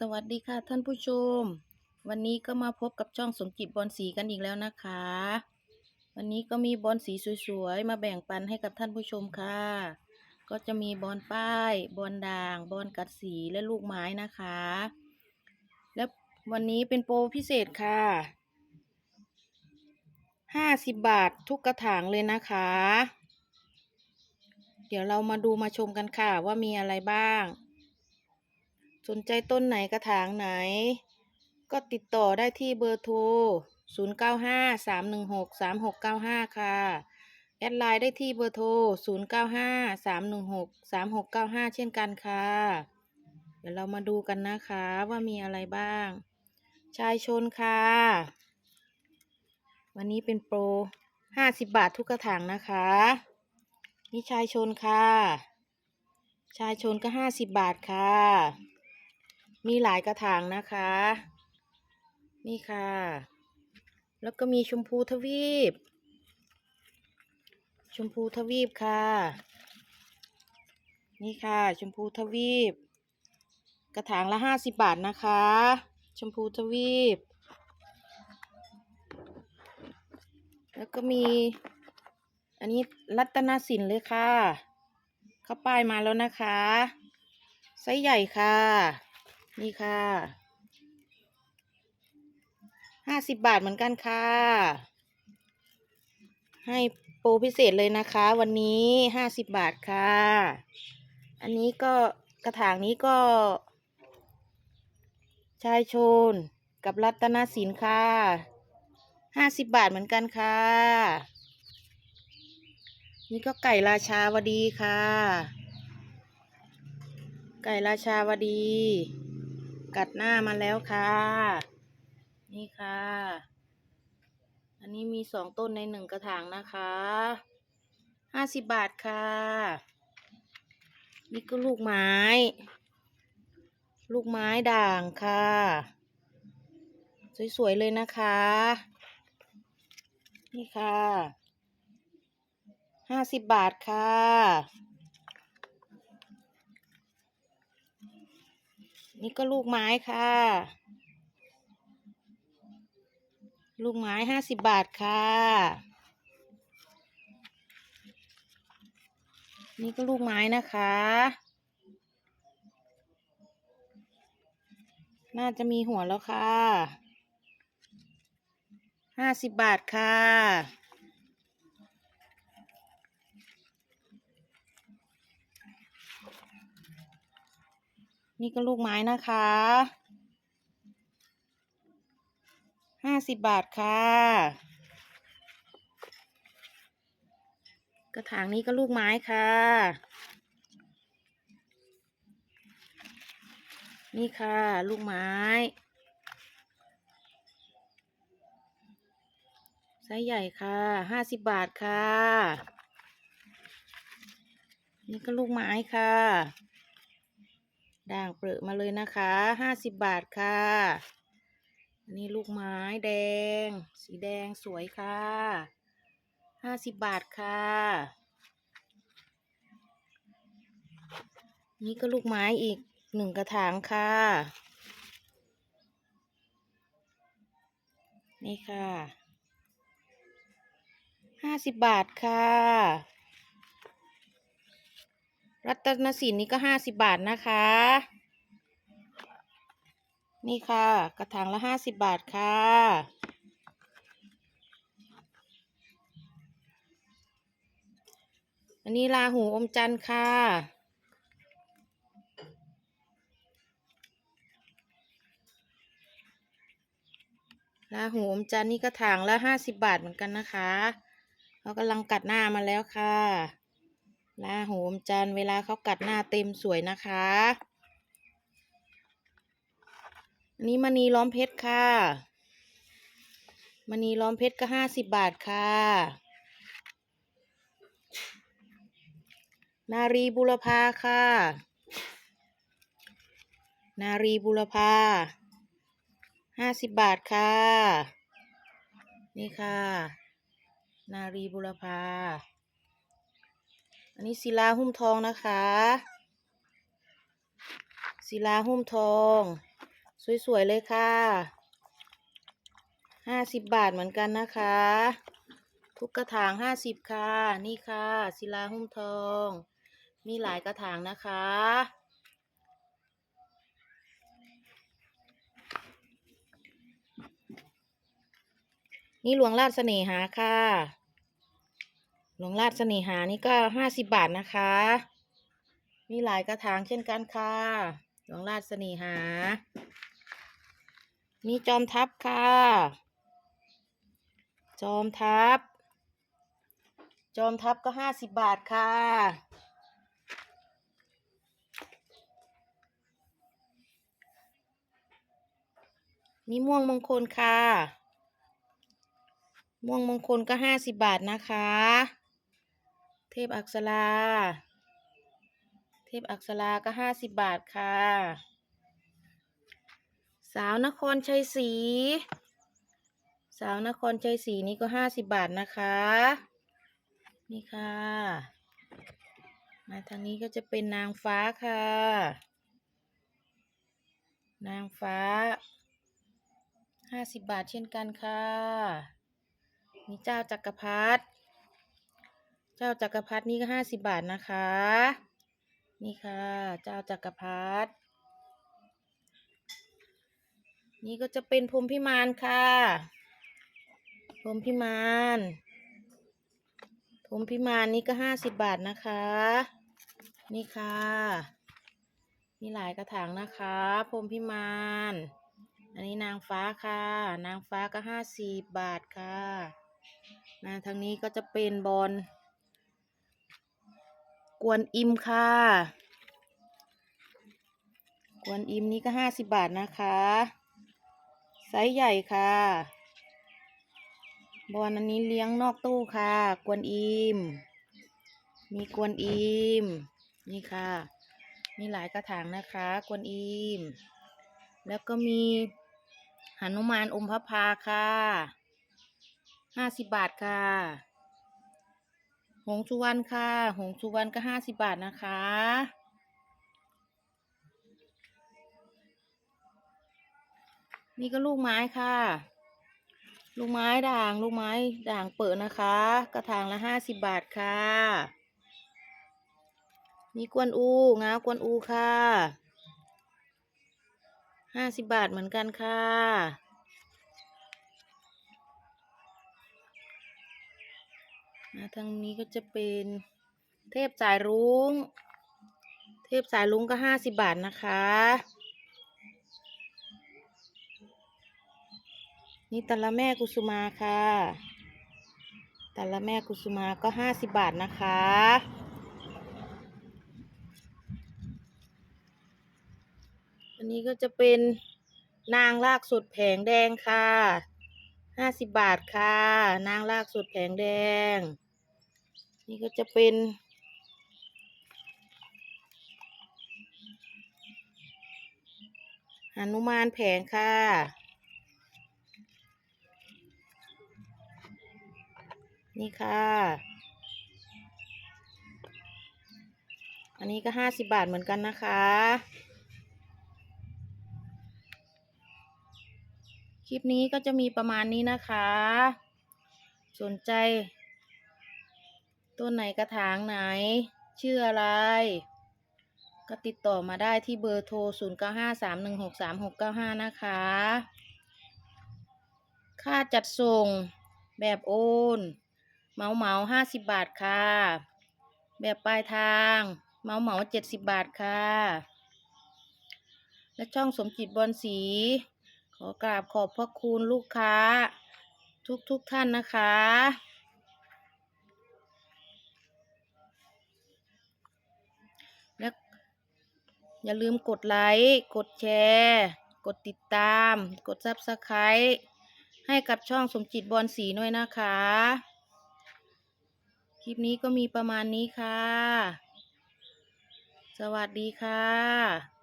สวัสดีค่ะท่านผู้ชม วันนี้ก็มาพบกับช่องสมจิตบอลสีกันอีกแล้วนะคะ วันนี้ก็มีบอลสีสวยๆ มาแบ่งปันให้กับท่านผู้ชมค่ะ ก็จะมีบอลป้าย บอลด่าง บอลกัดสีและลูกไม้นะคะ และวันนี้เป็นโปรพิเศษค่ะห้าสิบบาททุกกระถางเลยนะคะ เดี๋ยวเรามาดูมาชมกันค่ะว่ามีอะไรบ้าง สนใจต้นไหนกระถางไหน ก็ติดต่อได้ที่เบอร์โทร 0953163695 ค่ะ แอดไลน์ได้ที่เบอร์โทร 0953163695 เช่นกันค่ะ เดี๋ยวเรามาดูกันนะคะว่ามีอะไรบ้าง ชายชนค่ะ วันนี้เป็นโปร 50 บาททุกกระถางนะคะ นี่ชายชนค่ะ ชายชนก็ 50 บาทค่ะ มีหลายกระถางนะคะ นี่ค่ะ แล้วก็มีชมพูทวีป ชมพูทวีปค่ะ นี่ค่ะ ชมพูทวีป กระถางละห้าสิบบาทนะคะ ชมพูทวีป แล้วก็มี อันนี้รัตนสินเลยค่ะ เข้าป้ายมาแล้วนะคะ ไซส์ใหญ่ค่ะ นี่ค่ะห้าสิบบาทเหมือนกันค่ะ ให้โปรพิเศษเลยนะคะ วันนี้ห้าสิบบาทค่ะ อันนี้ก็กระถางนี้ก็ ชายโชนกับรัตนสินค่ะห้าสิบบาทเหมือนกันค่ะ นี่ก็ไก่ราชาวดีค่ะ ไก่ราชาวดี กัดหน้ามาแล้วค่ะ นี่ค่ะ อันนี้มีสองต้นในหนึ่งกระถางนะคะห้าสิบบาทค่ะ นี่ก็ลูกไม้ ลูกไม้ด่างค่ะ สวย ๆ เลยนะคะ นี่ค่ะห้าสิบบาทค่ะ นี่ก็ลูกไม้ค่ะ ลูกไม้ห้าสิบบาทค่ะ นี่ก็ลูกไม้นะคะ น่าจะมีหัวแล้วค่ะห้าสิบบาทค่ะ นี่ก็ลูกไม้นะคะห้าสิบบาทค่ะ กระถางนี้ก็ลูกไม้ค่ะ นี่ค่ะ ลูกไม้ ไซส์ใหญ่ค่ะห้าสิบบาทค่ะ นี่ก็ลูกไม้ค่ะ ด่างเปรอมาเลยนะคะห้าสิบบาทค่ะอันนี้ลูกไม้แดง สีแดงสวยค่ะห้าสิบบาทค่ะ นี่ก็ลูกไม้อีกหนึ่งกระถางค่ะ นี่ค่ะห้าสิบบาทค่ะ รัตนสินนี่ก็ห้าสิบบาทนะคะ นี่ค่ะ กระถางละห้าสิบบาทค่ะ อันนี้ลาหูอมจันทร์ค่ะ ลาหูอมจันทร์นี่กระถางละห้าสิบบาทเหมือนกันนะคะ เขากำลังกัดหน้ามาแล้วค่ะ ลาหูอมจันเวลาเขากัดหน้าเต็มสวยนะคะอันนี้มณีล้อมเพชรค่ะมณีล้อมเพชรก็ห้าสิบบาทค่ะ นารีบุรพาค่ะ นารีบุรพาห้าสิบบาทค่ะ นี่ค่ะ นารีบุรพา อันนี้ศิลาหุ้มทองนะคะ ศิลาหุ้มทอง สวยๆเลยค่ะห้าสิบบาทเหมือนกันนะคะ ทุกกระถางห้าสิบค่ะ นี่ค่ะ ศิลาหุ้มทอง มีหลายกระถางนะคะ นี่หลวงราชเสน่หาค่ะ หลวงราชเสน่หานี่ก็ห้าสิบบาทนะคะ มีหลายกระถางเช่นกันค่ะ หลวงราชเสน่หา มีจอมทัพค่ะ จอมทัพ จอมทัพก็ห้าสิบบาทค่ะมีม่วงมงคลค่ะ ม่วงมงคลก็ห้าสิบบาทนะคะ ทพอักษรา เทพอักษราก็ห้าสิบบาทค่ะ สาวนครชัยศรี สาวนครชัยศรีนี่ก็ห้าสิบบาทนะคะ นี่ค่ะ มาทางนี้ก็จะเป็นนางฟ้าค่ะ นางฟ้าห้าสิบบาทเช่นกันค่ะมีเจ้าจักรพรรดิ เจ้าจักรพรรดินี่ก็ห้าสิบบาทนะคะ นี่ค่ะ เจ้าจักรพรรดินี่ก็จะเป็นพรมพิมานค่ะพรมพิมานพรมพิมานนี่ก็ห้าสิบบาทนะคะ นี่ค่ะ มีหลายกระถางนะคะพรมพิมานอันนี้นางฟ้าค่ะ นางฟ้าก็ห้าสิบบาทค่ะนะทางนี้ก็จะเป็นบอล กวนอิมค่ะ กวนอิมนี่ก็ห้าสิบบาทนะคะ ไซส์ใหญ่ค่ะบอลอันนี้เลี้ยงนอกตู้ค่ะ กวนอิม มีกวนอิม นี่ค่ะ มีหลายกระถางนะคะ กวนอิม แล้วก็มีหนุมานอมพระพาค่ะห้าสิบบาทค่ะ หงสุวรรณค่ะ หงสุวรรณก็ห้าสิบบาทนะคะ นี่ก็ลูกไม้ค่ะ ลูกไม้ด่างลูกไม้ด่างเปิดนะคะ กระถางละห้าสิบบาทค่ะมีกวนอูงากวนอูค่ะห้าสิบบาทเหมือนกันค่ะ นะทางนี้ก็จะเป็นเทพสายรุ้ง เทพสายรุ้งก็ห้าสิบบาทนะคะ นี่ตะละแม่กุสุมาค่ะตะละแม่กุสุมาก็ห้าสิบบาทนะคะอันนี้ก็จะเป็นนางลากสุดแผงแดงค่ะห้าสิบบาทค่ะ นางลากสุดแผงแดง นี่ก็จะเป็น หนุมานแผงค่ะ นี่ค่ะ อันนี้ก็ห้าสิบบาทเหมือนกันนะคะคลิปนี้ก็จะมีประมาณนี้นะคะ สนใจ ต้นไหนกระถางไหน ชื่ออะไร ก็ติดต่อมาได้ที่เบอร์โทร 0 9 5 3 1 6 3 6 9 5 นะคะ ค่าจัดส่งแบบโอนเหมาเหมาห้าสิบบาทค่ะ แบบปลายทางเหมาเหมาเจ็ดสิบบาทค่ะ และช่องสมจิตบอลสี ขอกราบขอบพระคุณลูกค้า ทุกทุกท่านนะคะ และอย่าลืมกดไลค์ กดแชร์ กดติดตาม กดซับสไครต์ให้กับช่องสมจิตบอลสีด้วยนะคะ คลิปนี้ก็มีประมาณนี้ค่ะ สวัสดีค่ะ